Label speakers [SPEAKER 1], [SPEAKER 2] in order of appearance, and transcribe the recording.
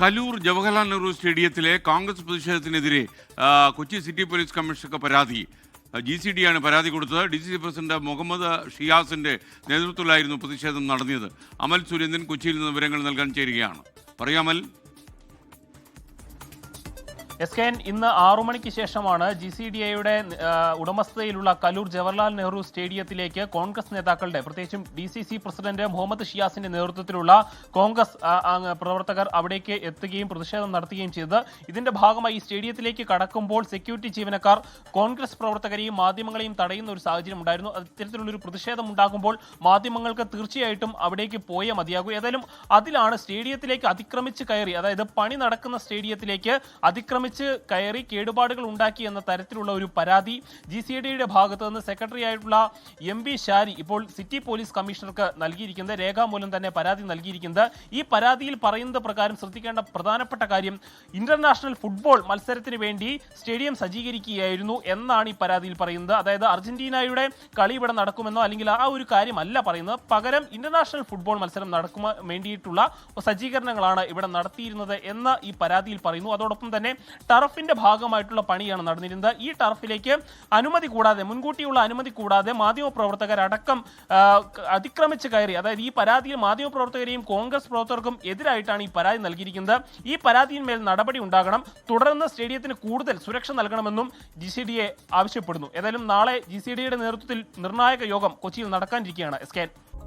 [SPEAKER 1] കലൂർ ജവഹർലാൽ നെഹ്റു സ്റ്റേഡിയത്തിലെ കോൺഗ്രസ് പ്രതിഷേധത്തിനെതിരെ Kochi city police കമ്മീഷണർക്ക് പരാതി. ജി സി ഡി ആണ് പരാതി കൊടുത്തത്. D C C president Muhammad ഷിയാസിന്റെ നേതൃത്വത്തിലായിരുന്നു പ്രതിഷേധം നടന്നത് അമൽ സുരേന്ദ്രൻ കൊച്ചിയിൽ നിന്ന് വിവരങ്ങൾ നൽകാൻ ചേരുകയാണ്. പറയാമൽ
[SPEAKER 2] എസ് കെ എൻ ഇന്ന് ആറു മണിക്ക് ശേഷമാണ് ജി സി ഡി എയുടെ ഉടമസ്ഥതയിലുള്ള കലൂർ ജവഹർലാൽ നെഹ്റു സ്റ്റേഡിയത്തിലേക്ക് കോൺഗ്രസ് നേതാക്കളുടെ പ്രത്യേകിച്ചും D C C president Muhammad ഷിയാസിന്റെ നേതൃത്വത്തിലുള്ള കോൺഗ്രസ് പ്രവർത്തകർ അവിടേക്ക് എത്തുകയും പ്രതിഷേധം നടത്തുകയും ചെയ്തത് ഇതിന്റെ ഭാഗമായി സ്റ്റേഡിയത്തിലേക്ക് കടക്കുമ്പോൾ സെക്യൂരിറ്റി ജീവനക്കാർ കോൺഗ്രസ് പ്രവർത്തകരെയും മാധ്യമങ്ങളെയും തടയുന്ന ഒരു സാഹചര്യം ഉണ്ടായിരുന്നു. ഇത്തരത്തിലുള്ളൊരു പ്രതിഷേധം ഉണ്ടാകുമ്പോൾ മാധ്യമങ്ങൾക്ക് തീർച്ചയായിട്ടും അവിടേക്ക് പോയേ മതിയാകൂ. ഏതായാലും അതിലാണ് സ്റ്റേഡിയത്തിലേക്ക് അതിക്രമിച്ച് കയറി അതായത് പണി നടക്കുന്ന സ്റ്റേഡിയത്തിലേക്ക് അതിക്രമിച്ച് കയറി കേടുപാടുകൾ ഉണ്ടാക്കി എന്ന തരത്തിലുള്ള ഒരു പരാതി ജി സി ഡിയുടെ ഭാഗത്ത് നിന്ന് സെക്രട്ടറി ആയിട്ടുള്ള എം ബി ഷാരി ഇപ്പോൾ സിറ്റി പോലീസ് കമ്മീഷണർക്ക് നൽകിയിരിക്കുന്നത്. രേഖാമൂലം തന്നെ പരാതി നൽകിയിരിക്കുന്നത്. ഈ പരാതിയിൽ പറയുന്നത് പ്രകാരം ശ്രദ്ധിക്കേണ്ട പ്രധാനപ്പെട്ട കാര്യം ഇന്റർനാഷണൽ ഫുട്ബോൾ മത്സരത്തിന് വേണ്ടി സ്റ്റേഡിയം സജ്ജീകരിക്കുകയായിരുന്നു എന്നാണ് ഈ പരാതിയിൽ പറയുന്നത്. അതായത് അർജന്റീനയുടെ കളി ഇവിടെ നടക്കുമെന്നോ അല്ലെങ്കിൽ ആ ഒരു കാര്യമല്ല പറയുന്നത്. പകരം ഇന്റർനാഷണൽ ഫുട്ബോൾ മത്സരം നടക്കുമ വേണ്ടിയിട്ടുള്ള സജ്ജീകരണങ്ങളാണ് ഇവിടെ നടത്തിയിരുന്നത് എന്ന് ഈ പരാതിയിൽ പറയുന്നു. അതോടൊപ്പം തന്നെ ടർഫിന്റെ ഭാഗമായിട്ടുള്ള പണിയാണ് നടന്നിരുന്നത്. ഈ ടർഫിലേക്ക് അനുമതി കൂടാതെ മുൻകൂട്ടിയുള്ള അനുമതി കൂടാതെ മാധ്യമപ്രവർത്തകരടക്കം അതിക്രമിച്ച് കയറി അതായത് ഈ പരാതിയിൽ മാധ്യമപ്രവർത്തകരെയും കോൺഗ്രസ് പ്രവർത്തകർക്കും എതിരായിട്ടാണ് ഈ പരാതി നൽകിയിരിക്കുന്നത്. ഈ പരാതിയിന്മേൽ നടപടി ഉണ്ടാകണം. തുടർന്ന് സ്റ്റേഡിയത്തിന് കൂടുതൽ സുരക്ഷ നൽകണമെന്നും ജി സി ഡി എ ആവശ്യപ്പെടുന്നു. ഏതായാലും നാളെ ജി സി ഡിയുടെ നേതൃത്വത്തിൽ നിർണായക യോഗം കൊച്ചിയിൽ നടക്കാനിരിക്കുകയാണ്. S K